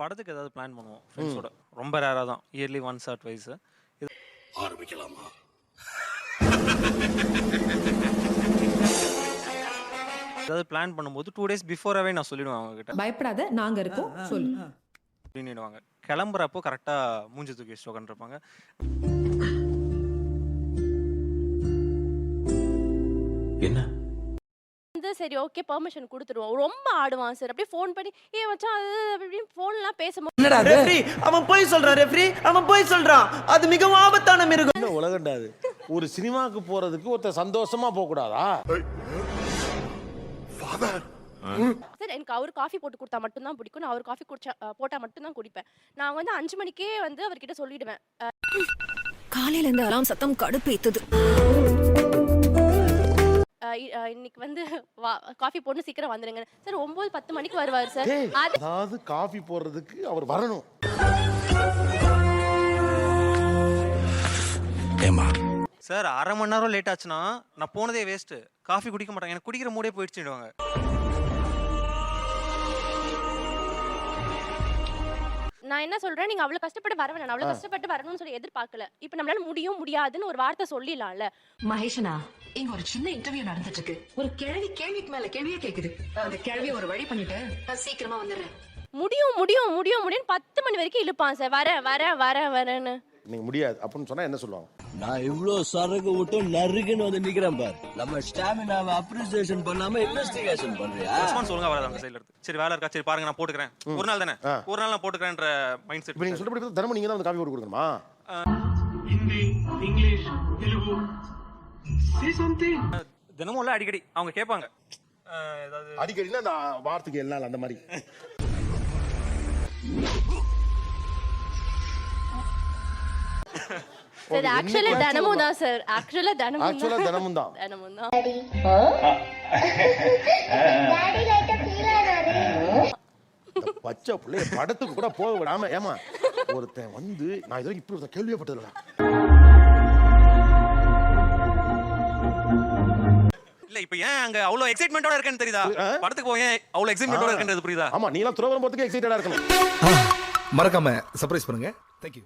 படத்துக்கு ஏதாவது பிளான் பண்ணுவோம் ஃப்ரெண்ட்ஸோட ரொம்ப ரேராக தான். இயர்லி ஒன்ஸ் ஆர் ட்வைஸ் ஆரம்பிக்கலாமா? ஏதாவது பிளான் பண்ணும்போது டூ டேஸ் பிஃபோராகவே நான் சொல்லிடுவேன் அவங்க கிட்ட. பயப்படாத நாங்க இருக்கோம். சொல்லு. அப்படின்னுடுவாங்க. கிளம்புறப்போ கரெக்டாக மூஞ்சி தூக்கி வச்சுட்டு உட்காந்துருப்பாங்க என்ன? சரி ஓகே பெர்மிஷன் கொடுத்துருவோம் ரொம்ப ஆடுவான் சார் அப்படியே ஃபோன் பண்ணி ஏ மச்சான் அது அப்படி இப்படின்னு ஃபோன்லாம் பேசும்போது ரெஃப்ரி அவன் போய் சொல்றான் ரெஃப்ரி அவன் போய் சொல்றான். அது மிகவும் ஆபத்தான மிருகம். என்ன உலகண்டாது ஒரு சினிமாவுக்கு போறதுக்கு ஒருத்தர் சந்தோஷமா போக கூடாதா சார் எனக்கு அவர் காஃபி போட்டு கொடுத்தா மட்டும்தான் பிடிக்கும் நான் அவர் காஃபி குடிச்சா போட்டா மட்டும்தான் குடிப்பேன். நான் வந்து அஞ்சு மணிக்கே வந்து அவர்கிட்ட சொல்லிடுவேன். காலையில இருந்து அலாம் சத்தம் கடுப்பேத்துது. இ- அஹ், இன்னைக்கு வந்து காஃபி போட்டு சீக்கிரம் வந்துருங்க. சார் ஒன்பது பத்து மணிக்கு வருவார் சார். அதாவது காஃபி போடுறதுக்கு அவர் வரணும். சார் அரை மணி நேரம் லேட் ஆச்சுன்னா நான் போனதே வேஸ்ட்டு காஃபி குடிக்க மாட்டாங்க. எனக்கு குடிக்கிற மூடே போயிடுச்சுடுவாங்க நான் என்ன சொல்றேன்? நீங்க அவ்வளவு கஷ்டப்பட்டு வர வேணாம். அவ்வளவு கஷ்டப்பட்டு வரணும்னு சொல்லி எதிர்பார்க்கல. இப்போ நம்மளால முடியும் முடியாதுன்னு ஒரு வார்த்தை சொல்லிடலாம்ல. மகேஷனா இங்க ஒரு சின்ன இன்டர்வியூ நடந்துட்டு இருக்கு ஒரு கேள்வி கேள்விக்கு மேல கேள்வியே கேக்குது. அந்த கேள்வியை ஒரு வழி பண்ணிட்டு சீக்கிரமா வந்துடுறேன். முடியும் முடியும் முடியும் முடியும் பத்து மணி வரைக்கும் இழுப்பான் சார். வர வர வர வரேன்னு. நீங்க முடியாது. அப்படின்னு சொன்னா என்ன சொல்லுவாங்க? நான் இவ்ளோ சரக்கு விட்டு நறுக்குன்னு வந்து நிக்கிறேன் பார். நம்ம ஸ்டாமினாவை அப்ரிசியேஷன் பண்ணாம இன்வெஸ்டிகேஷன் பண்றியா? ரெஸ்பான்ஸ் ஒழுங்கா வராது அந்த சைடுல இருந்து சரி வேலை இருக்கா? சரி பாருங்க நான் போட்டுக்கிறேன். ஒரு நாள் தானே. ஒரு நாள் நான் போட்டுக்கிறேன்ற மைண்ட் இப்ப நீங்க செட் சொல்றபடி பார்த்தா தினமும் நீங்க தான் வந்து காஃபி போட்டு கொடுக்கணுமா? தினமும் இல்ல அடிக்கடி. அவங்க கேட்பாங்க. அடிக்கடினா அந்த வாரத்துக்கு எல்லா நாள் அந்த மாதிரி. சார் ஆக்சுவலா தினமும் தான் சார் ஆக்சுவலா தினமும் ஆக்சுவலா தான் தினமும் தான் தினமும் தான் பச்சை பிள்ளைய படத்துக்கு கூட போக விடாம ஏமா ஒருத்தன் வந்து நான் இது வரைக்கும் இப்படி ஒருத்தன் கேள்விப்பட்டதில்ல இல்ல இப்போ ஏன் அங்க அவ்வளவு எக்ஸைட்மெண்டோட இருக்கேன்னு தெரியுதா? படத்துக்கு போய் அவ்வளவு எக்ஸைட்மெண்டோட இருக்கேன்றது புரியுதா? ஆமா நீலாம் துறவரம் போறதுக்கு எக்ஸைட்டடா இருக்கணும். மறக்காம சர்ப்ரைஸ் பண்ணுங்க. தேங்க்யூ